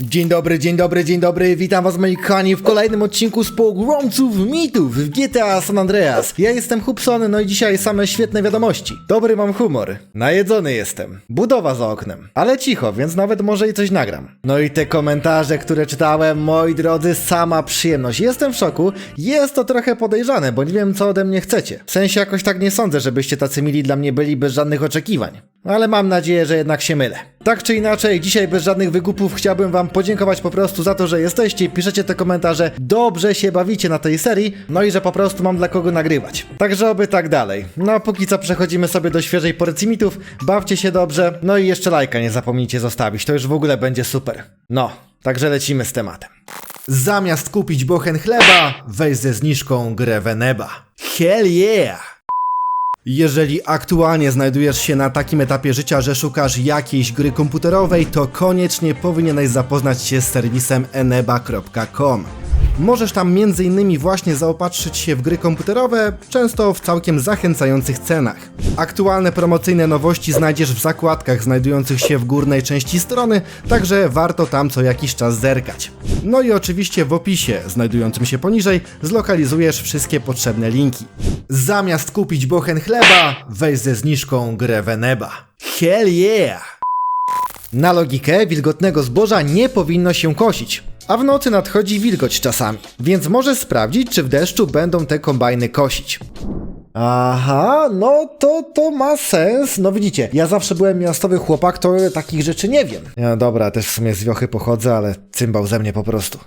Dzień dobry, dzień dobry, dzień dobry, witam was moi kochani w kolejnym odcinku z pogromców mitów w GTA San Andreas. Ja jestem Hubson, no i dzisiaj same świetne wiadomości. Dobry mam humor, najedzony jestem, budowa za oknem, ale cicho, więc nawet może i coś nagram. No i te komentarze, które czytałem, moi drodzy, sama przyjemność. Jestem w szoku, jest to trochę podejrzane, bo nie wiem co ode mnie chcecie. W sensie jakoś tak nie sądzę, żebyście tacy mili dla mnie byli bez żadnych oczekiwań. Ale mam nadzieję, że jednak się mylę. Tak czy inaczej, dzisiaj bez żadnych wygupów chciałbym wam podziękować po prostu za to, że jesteście, piszecie te komentarze, dobrze się bawicie na tej serii, no i że po prostu mam dla kogo nagrywać. Także oby tak dalej. No a póki co przechodzimy sobie do świeżej porcji mitów, bawcie się dobrze, no i jeszcze lajka nie zapomnijcie zostawić, to już w ogóle będzie super. No, także lecimy z tematem. Zamiast kupić bochen chleba, weź ze zniżką grę Veneba. Hell yeah! Jeżeli aktualnie znajdujesz się na takim etapie życia, że szukasz jakiejś gry komputerowej, to koniecznie powinieneś zapoznać się z serwisem eneba.com. Możesz tam m.in. właśnie zaopatrzyć się w gry komputerowe, często w całkiem zachęcających cenach. Aktualne promocyjne nowości znajdziesz w zakładkach znajdujących się w górnej części strony, także warto tam co jakiś czas zerkać. No i oczywiście w opisie, znajdującym się poniżej, zlokalizujesz wszystkie potrzebne linki. Zamiast kupić bochen chleba, weź ze zniżką grę Veneba. Hell yeah! Na logikę wilgotnego zboża nie powinno się kosić, a w nocy nadchodzi wilgoć czasami, więc możesz sprawdzić, czy w deszczu będą te kombajny kosić. Aha, no to to ma sens. No widzicie, ja zawsze byłem miastowy chłopak, to takich rzeczy nie wiem. No dobra, też w sumie z wiochy pochodzę, ale cymbał ze mnie po prostu.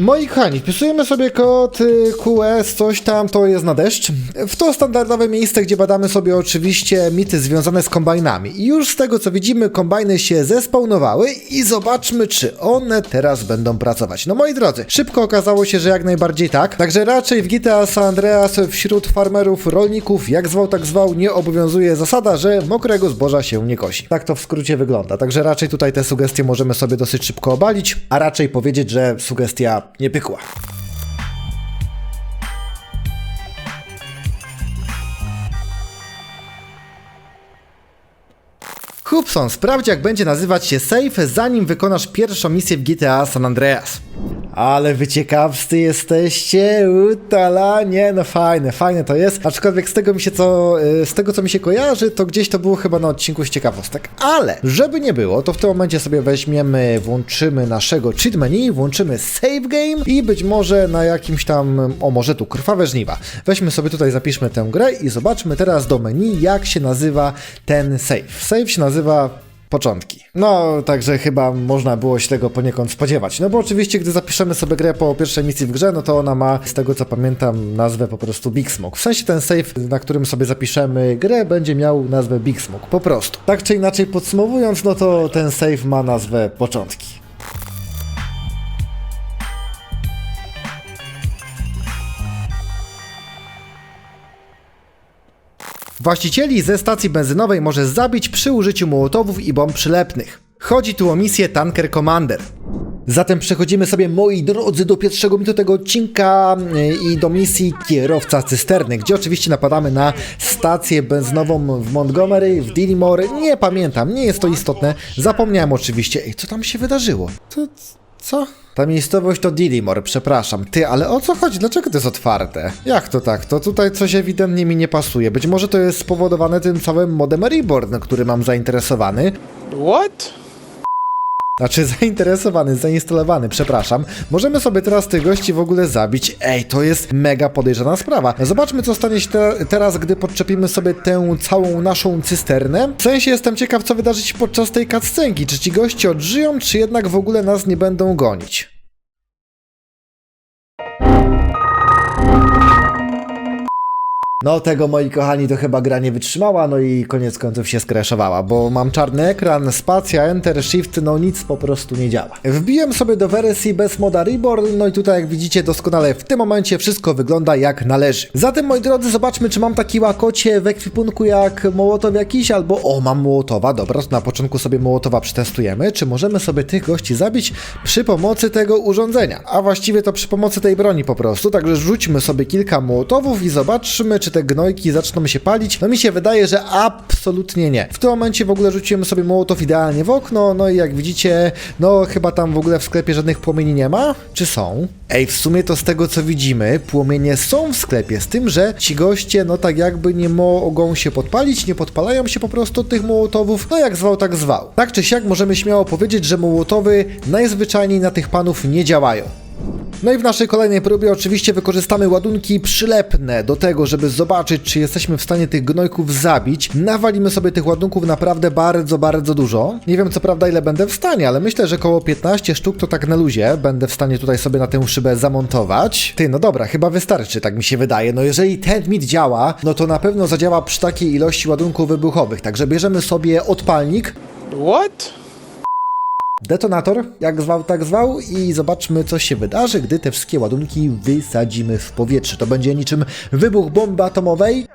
Moi kochani, wpisujemy sobie kod y, QS, coś tam, to jest na deszcz. W to standardowe miejsce, gdzie badamy sobie oczywiście mity związane z kombajnami. I już z tego co widzimy, kombajny się zespawnowały i zobaczmy, czy one teraz będą pracować. No moi drodzy, szybko okazało się, że jak najbardziej tak. Także raczej w GTA San Andreas wśród farmerów, rolników, jak zwał tak zwał, nie obowiązuje zasada, że mokrego zboża się nie kosi. Tak to w skrócie wygląda. Także raczej tutaj te sugestie możemy sobie dosyć szybko obalić, a raczej powiedzieć, że sugestia nie pykła. Hubson, sprawdź jak będzie nazywać się safe, zanim wykonasz pierwszą misję w GTA San Andreas. Ale wy ciekawscy jesteście, utala, nie no fajne, fajne to jest, aczkolwiek z tego mi się co, y, z tego co mi się kojarzy, to gdzieś to było chyba na odcinku z ciekawostek, ale żeby nie było, to w tym momencie sobie weźmiemy, włączymy naszego cheat menu, włączymy save game i być może na jakimś tam, o może tu, krwawe żniwa. Weźmy sobie tutaj, zapiszmy tę grę i zobaczmy teraz do menu, jak się nazywa ten save. Save się nazywa początki. No, także chyba można było się tego poniekąd spodziewać. No bo oczywiście, gdy zapiszemy sobie grę po pierwszej misji w grze, no to ona ma, z tego co pamiętam, nazwę po prostu Big Smoke. W sensie ten save, na którym sobie zapiszemy grę, będzie miał nazwę Big Smoke. Po prostu. Tak czy inaczej podsumowując, no to ten save ma nazwę początki. Właścicieli ze stacji benzynowej może zabić przy użyciu mołotowów i bomb przylepnych. Chodzi tu o misję Tanker Commander. Zatem przechodzimy sobie, moi drodzy, do pierwszego mitu tego odcinka yy, i do misji Kierowca Cysterny, gdzie oczywiście napadamy na stację benzynową w Montgomery, w Dillimore. Nie pamiętam, nie jest to istotne. Zapomniałem oczywiście. Ej, co tam się wydarzyło? To, co? Ta miejscowość to Dillimore, przepraszam. Ty, ale o co chodzi? Dlaczego to jest otwarte? Jak to tak? To tutaj coś ewidentnie mi nie pasuje. Być może to jest spowodowane tym całym modem Reborn, który mam zainteresowany. What? Znaczy zainteresowany, zainstalowany, przepraszam. Możemy sobie teraz tych gości w ogóle zabić. Ej, to jest mega podejrzana sprawa. Zobaczmy, co stanie się te teraz, gdy podczepimy sobie tę całą naszą cysternę. W sensie jestem ciekaw, co wydarzy się podczas tej cutscenki. Czy ci goście odżyją, czy jednak w ogóle nas nie będą gonić? No tego moi kochani to chyba gra nie wytrzymała, no i koniec końców się skraszowała, bo mam czarny ekran, spacja, enter, shift, no nic po prostu nie działa. Wbiłem sobie do wersji bez moda Reborn, no i tutaj jak widzicie doskonale w tym momencie wszystko wygląda jak należy. Zatem moi drodzy zobaczmy czy mam taki łakocie w ekwipunku jak Mołotow jakiś, albo o mam Mołotowa, dobra, to na początku sobie Mołotowa przetestujemy, czy możemy sobie tych gości zabić przy pomocy tego urządzenia, a właściwie to przy pomocy tej broni po prostu, także rzućmy sobie kilka Mołotowów i zobaczmy czy czy te gnojki zaczną się palić? No mi się wydaje, że absolutnie nie. W tym momencie w ogóle rzuciłem sobie mołotow idealnie w okno, no i jak widzicie, no chyba tam w ogóle w sklepie żadnych płomieni nie ma? Czy są? Ej, w sumie to z tego co widzimy, płomienie są w sklepie, z tym, że ci goście no tak jakby nie mogą się podpalić, nie podpalają się po prostu tych mołotowów, no jak zwał, tak zwał. Tak czy siak możemy śmiało powiedzieć, że mołotowy najzwyczajniej na tych panów nie działają. No i w naszej kolejnej próbie oczywiście wykorzystamy ładunki przylepne do tego, żeby zobaczyć, czy jesteśmy w stanie tych gnojków zabić. Nawalimy sobie tych ładunków naprawdę bardzo, bardzo dużo. Nie wiem co prawda ile będę w stanie, ale myślę, że około 15 sztuk to tak na luzie będę w stanie tutaj sobie na tę szybę zamontować. Ty, no dobra, chyba wystarczy, tak mi się wydaje. No jeżeli ten mit działa, no to na pewno zadziała przy takiej ilości ładunków wybuchowych. Także bierzemy sobie odpalnik, What? Detonator, jak zwał, tak zwał i zobaczmy, co się wydarzy, gdy te wszystkie ładunki wysadzimy w powietrze. To będzie niczym wybuch bomby atomowej.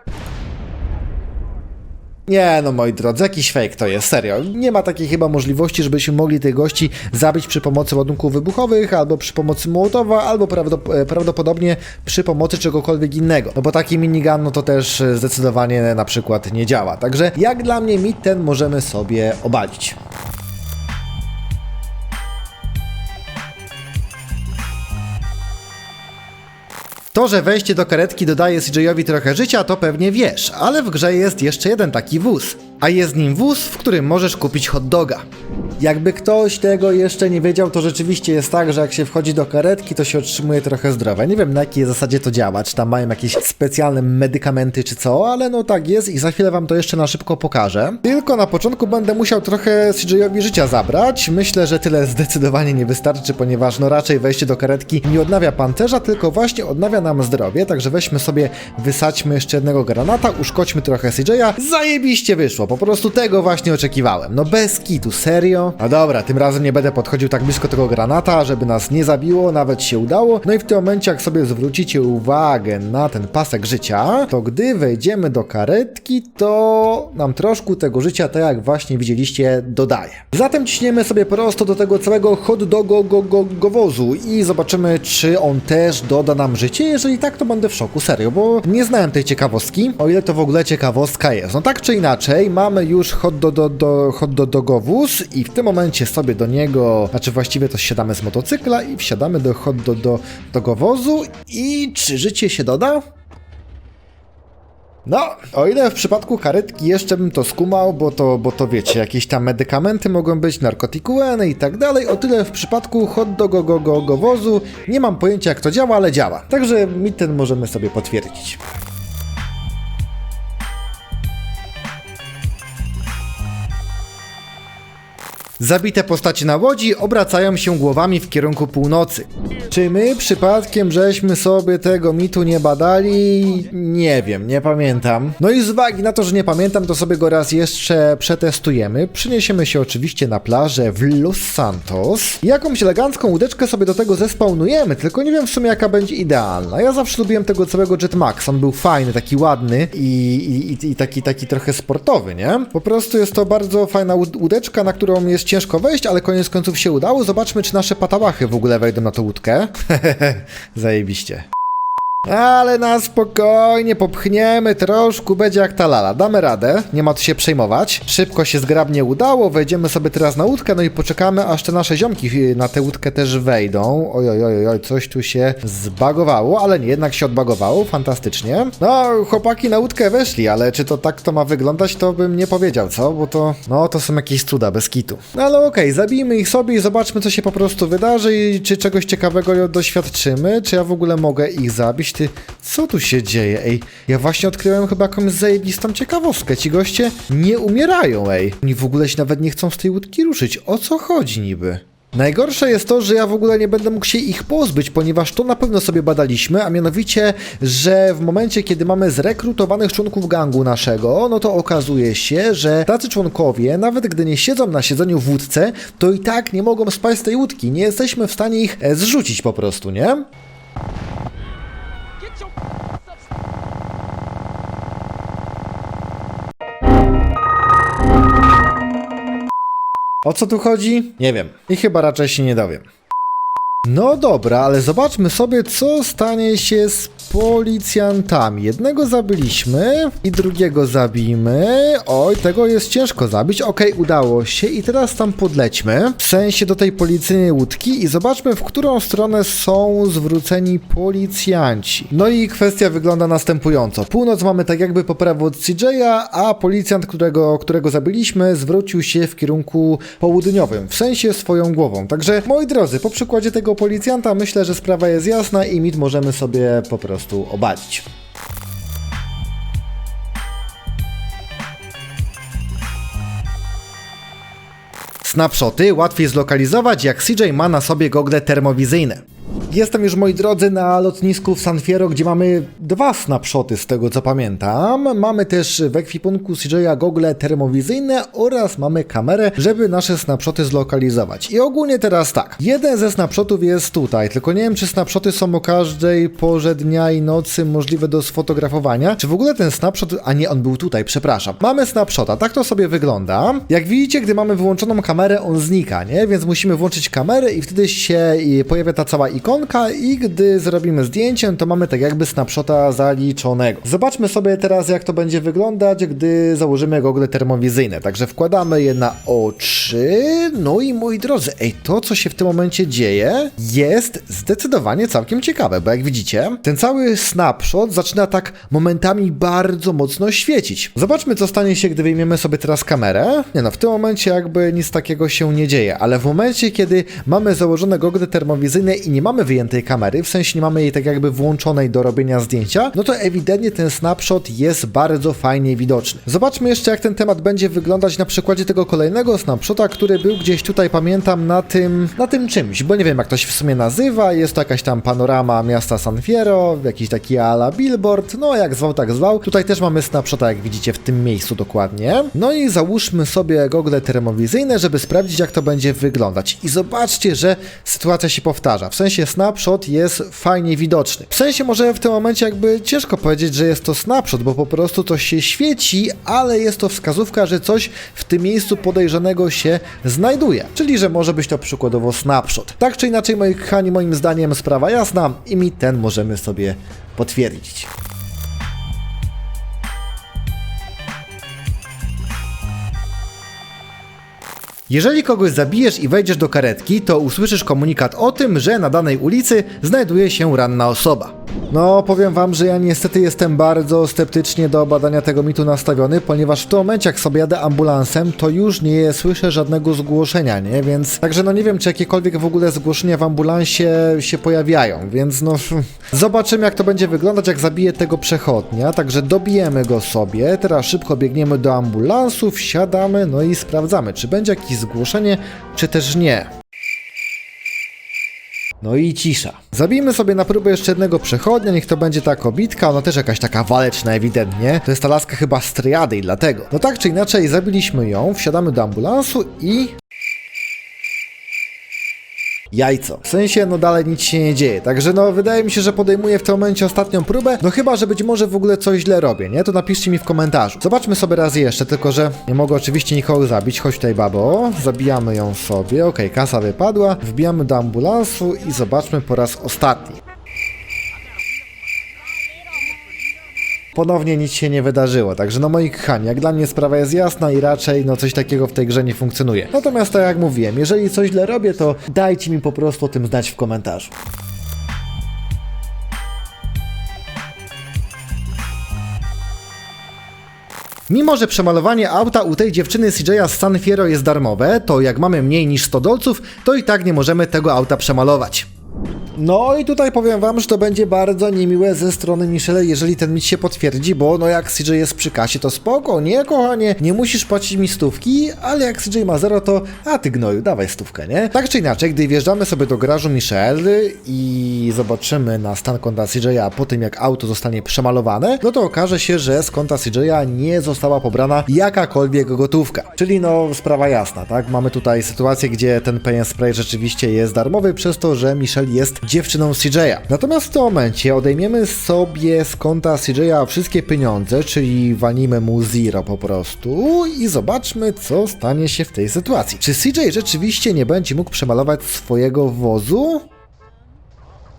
Nie, no moi drodzy, jakiś fake to jest, serio. Nie ma takiej chyba możliwości, żebyśmy mogli tych gości zabić przy pomocy ładunków wybuchowych, albo przy pomocy Mołotowa, albo e, prawdopodobnie przy pomocy czegokolwiek innego. No bo taki minigun, no to też zdecydowanie na przykład nie działa. Także jak dla mnie mit ten możemy sobie obalić. To, że wejście do karetki dodaje CJ-owi trochę życia, to pewnie wiesz, ale w grze jest jeszcze jeden taki wóz. A jest nim wóz, w którym możesz kupić hot doga. Jakby ktoś tego jeszcze nie wiedział, to rzeczywiście jest tak, że jak się wchodzi do karetki, to się otrzymuje trochę zdrowia. Nie wiem na jakiej zasadzie to działa, czy tam mają jakieś specjalne medykamenty czy co, ale no tak jest i za chwilę wam to jeszcze na szybko pokażę. Tylko na początku będę musiał trochę CJ-owi życia zabrać. Myślę, że tyle zdecydowanie nie wystarczy, ponieważ no raczej wejście do karetki nie odnawia pancerza, tylko właśnie odnawia nam zdrowie, także weźmy sobie, wysadźmy jeszcze jednego granata, uszkodźmy trochę CJ-a. Zajebiście wyszło, po prostu tego właśnie oczekiwałem. No bez kitu, serio? No dobra, tym razem nie będę podchodził tak blisko tego granata, żeby nas nie zabiło, nawet się udało. No i w tym momencie, jak sobie zwrócicie uwagę na ten pasek życia, to gdy wejdziemy do karetki, to nam troszkę tego życia, tak jak właśnie widzieliście, dodaje. Zatem ciśniemy sobie prosto do tego całego hot dogo go, go, go wozu i zobaczymy, czy on też doda nam życie. Jeżeli tak, to będę w szoku, serio, bo nie znałem tej ciekawostki, o ile to w ogóle ciekawostka jest. No tak czy inaczej, mamy już hot do, do, do, hot do, dogowóz i w tym momencie sobie do niego, znaczy właściwie to siadamy z motocykla i wsiadamy do hot do, do, dogowozu i czy życie się doda? No, o ile w przypadku karetki jeszcze bym to skumał, bo to, bo to wiecie, jakieś tam medykamenty mogą być, narkotikueny i tak dalej, o tyle w przypadku hot dogo go, go, go wozu nie mam pojęcia jak to działa, ale działa. Także mi ten możemy sobie potwierdzić. Zabite postacie na łodzi obracają się głowami w kierunku północy. Czy my przypadkiem żeśmy sobie tego mitu nie badali? Nie wiem, nie pamiętam. No i z uwagi na to, że nie pamiętam, to sobie go raz jeszcze przetestujemy. Przyniesiemy się oczywiście na plażę w Los Santos. Jakąś elegancką łódeczkę sobie do tego zespawnujemy, tylko nie wiem w sumie jaka będzie idealna. Ja zawsze lubiłem tego całego Jetmax, on był fajny, taki ładny i, i, i, taki, taki trochę sportowy, nie? Po prostu jest to bardzo fajna łód- łódeczka, na którą jest ciężko wejść, ale koniec końców się udało. Zobaczmy, czy nasze patałachy w ogóle wejdą na tą łódkę. Zajebiście. Ale na spokojnie popchniemy troszkę, będzie jak ta lala. Damy radę, nie ma co się przejmować. Szybko się zgrabnie udało, wejdziemy sobie teraz na łódkę, no i poczekamy, aż te nasze ziomki y, na tę łódkę też wejdą. Oj, oj, oj, oj, coś tu się zbagowało, ale nie, jednak się odbagowało, fantastycznie. No, chłopaki na łódkę weszli, ale czy to tak to ma wyglądać, to bym nie powiedział, co? Bo to, no, to są jakieś cuda, bez kitu. No ale okej, zabijmy ich sobie i zobaczmy, co się po prostu wydarzy i czy czegoś ciekawego doświadczymy, czy ja w ogóle mogę ich zabić. Ty, co tu się dzieje, ej? Ja właśnie odkryłem chyba jakąś zajebistą ciekawostkę. Ci goście nie umierają, ej. Oni w ogóle się nawet nie chcą z tej łódki ruszyć. O co chodzi niby? Najgorsze jest to, że ja w ogóle nie będę mógł się ich pozbyć, ponieważ to na pewno sobie badaliśmy, a mianowicie, że w momencie, kiedy mamy zrekrutowanych członków gangu naszego, no to okazuje się, że tacy członkowie, nawet gdy nie siedzą na siedzeniu w łódce, to i tak nie mogą spać z tej łódki. Nie jesteśmy w stanie ich e, zrzucić po prostu, nie? O co tu chodzi? Nie wiem. I chyba raczej się nie dowiem. No dobra, ale zobaczmy sobie, co stanie się z policjantami. Jednego zabiliśmy i drugiego zabijmy. Oj, tego jest ciężko zabić. Okej, udało się i teraz tam podlećmy. W sensie do tej policyjnej łódki i zobaczmy, w którą stronę są zwróceni policjanci. No i kwestia wygląda następująco. Północ mamy tak jakby po prawo od CJ'a, a policjant, którego, którego zabiliśmy, zwrócił się w kierunku południowym, w sensie swoją głową. Także, moi drodzy, po przykładzie tego policjanta myślę, że sprawa jest jasna i mit możemy sobie po prostu obalić. Snapshoty łatwiej zlokalizować, jak CJ ma na sobie gogle termowizyjne. Jestem już, moi drodzy, na lotnisku w San Fierro, gdzie mamy dwa snapshoty z tego co pamiętam. Mamy też w ekwipunku CJ'a gogle termowizyjne oraz mamy kamerę, żeby nasze snapshoty zlokalizować. I ogólnie teraz tak. Jeden ze snapshotów jest tutaj, tylko nie wiem, czy snapshoty są o każdej porze dnia i nocy możliwe do sfotografowania. Czy w ogóle ten snapshot, a nie, on był tutaj, przepraszam. Mamy snapshota, tak to sobie wygląda. Jak widzicie, gdy mamy wyłączoną kamerę, on znika, nie? Więc musimy włączyć kamerę i wtedy się pojawia ta cała ikonka i gdy zrobimy zdjęcie, to mamy tak jakby snapshota zaliczonego. Zobaczmy sobie teraz, jak to będzie wyglądać, gdy założymy gogle termowizyjne. Także wkładamy je na oczy. No i moi drodzy, ej, to co się w tym momencie dzieje jest zdecydowanie całkiem ciekawe, bo jak widzicie, ten cały snapshot zaczyna tak momentami bardzo mocno świecić. Zobaczmy, co stanie się, gdy wyjmiemy sobie teraz kamerę. Nie no, w tym momencie jakby nic takiego się nie dzieje, ale w momencie, kiedy mamy założone gogle termowizyjne i nie mamy wyjętej kamery, w sensie nie mamy jej tak jakby włączonej do robienia zdjęcia, no to ewidentnie ten snapshot jest bardzo fajnie widoczny. Zobaczmy jeszcze, jak ten temat będzie wyglądać na przykładzie tego kolejnego snapshota, który był gdzieś tutaj, pamiętam, na tym, na tym czymś, bo nie wiem, jak to się w sumie nazywa, jest to jakaś tam panorama miasta San Fierro, jakiś taki ala billboard, no jak zwał, tak zwał. Tutaj też mamy snapshota, jak widzicie, w tym miejscu dokładnie. No i załóżmy sobie gogle termowizyjne, żeby sprawdzić, jak to będzie wyglądać. I zobaczcie, że sytuacja się powtarza. W sensie snapshot jest fajnie widoczny. W sensie może w tym momencie jakby ciężko powiedzieć, że jest to snapshot, bo po prostu to się świeci, ale jest to wskazówka, że coś w tym miejscu podejrzanego się znajduje. Czyli, że może być to przykładowo snapshot. Tak czy inaczej, moi kochani, moim zdaniem sprawa jasna i mi ten możemy sobie potwierdzić. Jeżeli kogoś zabijesz i wejdziesz do karetki, to usłyszysz komunikat o tym, że na danej ulicy znajduje się ranna osoba. No, powiem wam, że ja niestety jestem bardzo sceptycznie do badania tego mitu nastawiony, ponieważ w tym momencie, jak sobie jadę ambulansem, to już nie słyszę żadnego zgłoszenia, nie? Więc, także no nie wiem, czy jakiekolwiek w ogóle zgłoszenia w ambulansie się pojawiają, więc no, zobaczymy jak to będzie wyglądać, jak zabiję tego przechodnia, także dobijemy go sobie, teraz szybko biegniemy do ambulansu, wsiadamy, no i sprawdzamy, czy będzie jakieś zgłoszenie, czy też nie. No i cisza. Zabijmy sobie na próbę jeszcze jednego przechodnia, niech to będzie ta kobitka, ona też jakaś taka waleczna ewidentnie. To jest ta laska chyba z triady i dlatego. No tak czy inaczej, zabiliśmy ją, wsiadamy do ambulansu i... Jajco. W sensie, no dalej nic się nie dzieje. Także no, wydaje mi się, że podejmuję w tym momencie ostatnią próbę. No chyba, że być może w ogóle coś źle robię, nie? To napiszcie mi w komentarzu. Zobaczmy sobie raz jeszcze, tylko że nie mogę oczywiście nikogo zabić. Chodź tutaj, babo. Zabijamy ją sobie. Okej, kasa wypadła. Wbijamy do ambulansu i zobaczmy po raz ostatni. Ponownie nic się nie wydarzyło, także no moi kochani, jak dla mnie sprawa jest jasna i raczej no coś takiego w tej grze nie funkcjonuje. Natomiast tak jak mówiłem, jeżeli coś źle robię, to dajcie mi po prostu o tym znać w komentarzu. Mimo, że przemalowanie auta u tej dziewczyny CJ'a z San Fierro jest darmowe, to jak mamy mniej niż 100 dolców, to i tak nie możemy tego auta przemalować. No i tutaj powiem wam, że to będzie bardzo niemiłe ze strony Michelle, jeżeli ten mit się potwierdzi, bo no jak CJ jest przy kasie, to spoko, nie kochanie, nie musisz płacić mi stówki, ale jak CJ ma zero, to a ty gnoju, dawaj stówkę, nie? Tak czy inaczej, gdy wjeżdżamy sobie do garażu Michelle i zobaczymy na stan konta CJ'a po tym, jak auto zostanie przemalowane, no to okaże się, że z konta CJ'a nie została pobrana jakakolwiek gotówka. Czyli no, sprawa jasna, tak? Mamy tutaj sytuację, gdzie ten paint spray rzeczywiście jest darmowy, przez to, że Michelle jest dziewczyną CJ'a. Natomiast w tym momencie odejmiemy sobie z konta CJ'a wszystkie pieniądze, czyli walimy mu zero po prostu i zobaczmy, co stanie się w tej sytuacji. Czy CJ rzeczywiście nie będzie mógł przemalować swojego wozu?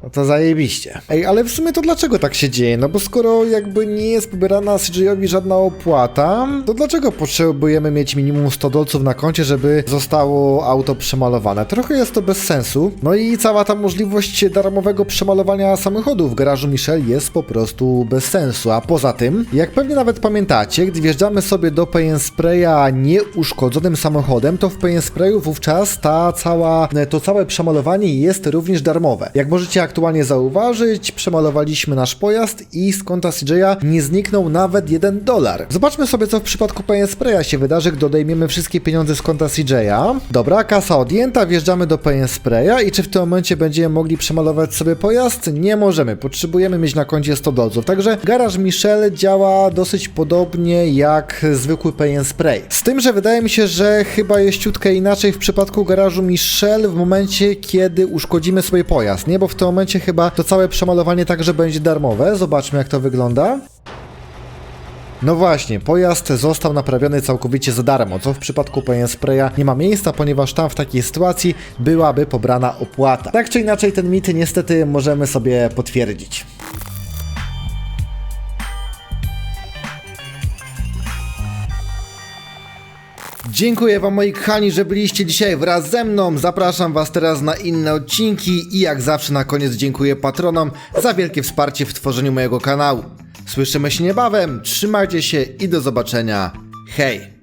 No to zajebiście. Ej, ale w sumie to dlaczego tak się dzieje? No bo skoro jakby nie jest pobierana CJ-owi żadna opłata, to dlaczego potrzebujemy mieć minimum 100 dolców na koncie, żeby zostało auto przemalowane? Trochę jest to bez sensu. No i cała ta możliwość darmowego przemalowania samochodu w garażu Michel jest po prostu bez sensu. A poza tym, jak pewnie nawet pamiętacie, gdy wjeżdżamy sobie do Paint Spraya nieuszkodzonym samochodem, to w Paint Sprayu wówczas ta cała, to całe przemalowanie jest również darmowe. Jak możecie aktualnie zauważyć, przemalowaliśmy nasz pojazd i z konta CJ'a nie zniknął nawet 1 dolar. Zobaczmy sobie, co w przypadku Paint Spraya się wydarzy, gdy odejmiemy wszystkie pieniądze z konta CJ'a. Dobra, kasa odjęta, wjeżdżamy do Paint Spraya i czy w tym momencie będziemy mogli przemalować sobie pojazd? Nie możemy, potrzebujemy mieć na koncie 100 dolców. Także garaż Michel działa dosyć podobnie jak zwykły Paint Spray. Z tym, że wydaje mi się, że chyba jest ciutkę inaczej w przypadku garażu Michel w momencie, kiedy uszkodzimy sobie pojazd, nie? Bo w tym momencie chyba to całe przemalowanie także będzie darmowe. Zobaczmy, jak to wygląda. No właśnie, pojazd został naprawiony całkowicie za darmo, co w przypadku Paint Spraya nie ma miejsca, ponieważ tam w takiej sytuacji byłaby pobrana opłata. Tak czy inaczej, ten mit niestety możemy sobie potwierdzić. Dziękuję Wam moi kochani, że byliście dzisiaj wraz ze mną. Zapraszam Was teraz na inne odcinki i jak zawsze na koniec dziękuję patronom za wielkie wsparcie w tworzeniu mojego kanału. Słyszymy się niebawem, trzymajcie się i do zobaczenia. Hej!